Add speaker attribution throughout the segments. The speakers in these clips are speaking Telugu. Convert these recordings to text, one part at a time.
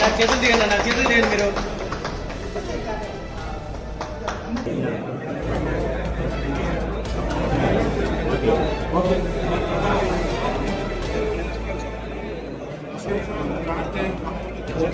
Speaker 1: నా చేతులు తీయండి నా చేతులు తీయండి మీరు.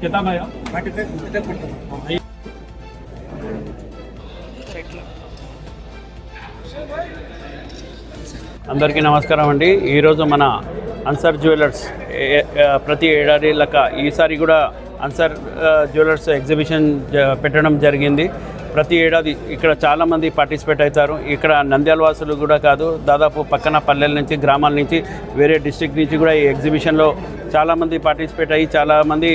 Speaker 2: कितना भाई
Speaker 3: అందరికీ నమస్కారం అండి ఈరోజు మన అన్సర్ జ్యువెలర్స్ ఏ- ఏ- ప్రతి ఏడాది లెక్క ఈసారి కూడా అన్సర్ ఆ, జ్యువెలర్స్ ఎగ్జిబిషన్ జ- పెట్టడం జరిగింది ప్రతి ఏడాది ఇక్కడ చాలామంది పార్టిసిపేట్ అవుతారు. ఇక్కడ నంద్యాల వాసులు కూడా కాదు దాదాపు పక్కన పల్లెల నుంచి గ్రామాల నుంచి వేరే డిస్ట్రిక్ట్ నుంచి కూడా ఈ ఎగ్జిబిషన్లో చాలామంది పార్టిసిపేట్ అయ్యి చాలామంది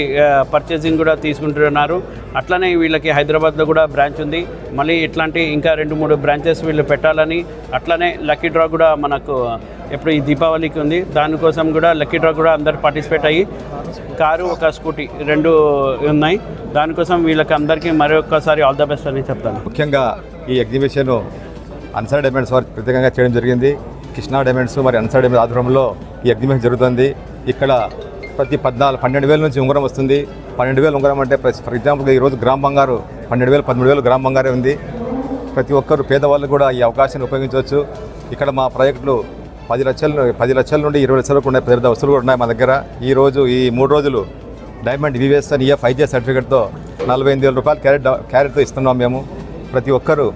Speaker 3: పర్చేసింగ్ కూడా తీసుకుంటున్నారు. అట్లనే వీళ్ళకి హైదరాబాద్లో కూడా బ్రాంచ్ ఉంది. మళ్ళీ ఇట్లాంటి ఇంకా రెండు మూడు బ్రాంచెస్ వీళ్ళు పెట్టాలని అట్లనే లక్కీ డ్రా కూడా మనకు ఎప్పుడు ఈ దీపావళికి ఉంది. దానికోసం కూడా లక్కీ డ్రా కూడా అందరు పార్టిసిపేట్ అయ్యి కారు ఒక స్కూటీ రెండు ఉన్నాయి. దానికోసం వీళ్ళకి అందరికీ మరొకసారి ఆల్ ద బెస్ట్ అని చెప్తాను.
Speaker 4: ముఖ్యంగా ఈ ఎగ్జిబిషన్ అన్సర్ డైమండ్స్ వారు ప్రత్యేకంగా చేయడం జరిగింది. కృష్ణా డైమండ్స్ మరి అన్సర్ డైమండ్స్ ఆధ్వర్యంలో ఈ ఎగ్జిబిషన్ జరుగుతుంది. ఇక్కడ ప్రతి పద్నాలుగు పన్నెండు వేల నుంచి ఉంగరం వస్తుంది. పన్నెండు వేలు ఉంగరం అంటే ఫర్ ఎగ్జాంపుల్ ఈరోజు గ్రామ బంగారు పన్నెండు వేలు పదమూడు వేలు గ్రామ బంగారే ఉంది. ప్రతి ఒక్కరు పేదవాళ్ళు కూడా ఈ అవకాశాన్ని ఉపయోగించవచ్చు. ఇక్కడ మా ప్రాజెక్టులు పది లక్షల పది లక్షల నుండి ఇరవై లక్షల వరకు ఉన్నాయి. పెద్ద వస్తువులు కూడా ఉన్నాయి మా దగ్గర. ఈ రోజు ఈ మూడు రోజులు డైమండ్ వివిఎస్ అని ఈఎఫ్ ఐజే సర్టిఫికేట్తో నలభై ఎనిమిది వేల రూపాయలు క్యారెట్ క్యారెట్తో ఇస్తున్నాం మేము. ప్రతి ఒక్కరూ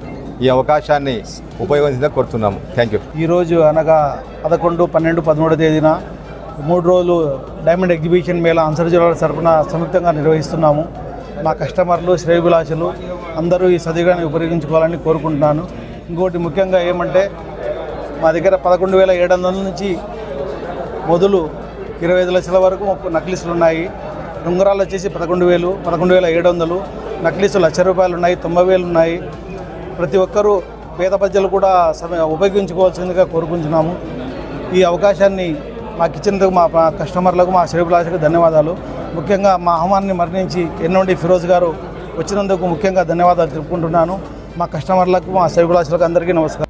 Speaker 4: ఈ అవకాశాన్ని ఉపయోగించాలని కోరుతున్నాము. థ్యాంక్ యూ
Speaker 5: ఈరోజు అనగా పదకొండు పన్నెండు పదమూడో తేదీన మూడు రోజులు డైమండ్ ఎగ్జిబిషన్ మేళ అన్సర్ జిల్లాల తరపున సంయుక్తంగా నిర్వహిస్తున్నాము. మా కస్టమర్లు శ్రేయభిలాషులు అందరూ ఈ సదుగాన్ని ఉపయోగించుకోవాలని కోరుకుంటున్నాను. ఇంకోటి ముఖ్యంగా ఏమంటే మా దగ్గర పదకొండు వేల ఏడు వందల నుంచి మొదలు ఇరవై ఐదు లక్షల వరకు నక్లీసులు ఉన్నాయి. ఉంగరాలు వచ్చేసి పదకొండు వేలు పదకొండు వేల ఏడు వందలు. నక్లీసులు లక్ష రూపాయలు ఉన్నాయి తొంభై వేలు ఉన్నాయి. ప్రతి ఒక్కరూ పేద ప్రజలు కూడా సమయ ఉపయోగించుకోవాల్సిందిగా కోరుకుంటున్నాము. ఈ అవకాశాన్ని మాకు ఇచ్చినందుకు మా కస్టమర్లకు మా శ్రేభిలాషకు ధన్యవాదాలు. ముఖ్యంగా మా ఆహ్వాన్ని మరణించి ఎన్నోండి ఫిరోజ్ గారు వచ్చినందుకు ముఖ్యంగా ధన్యవాదాలు తెలుపుకుంటున్నాను. మా కస్టమర్లకు మా శ్రేభిలాషులకు అందరికీ నమస్కారం.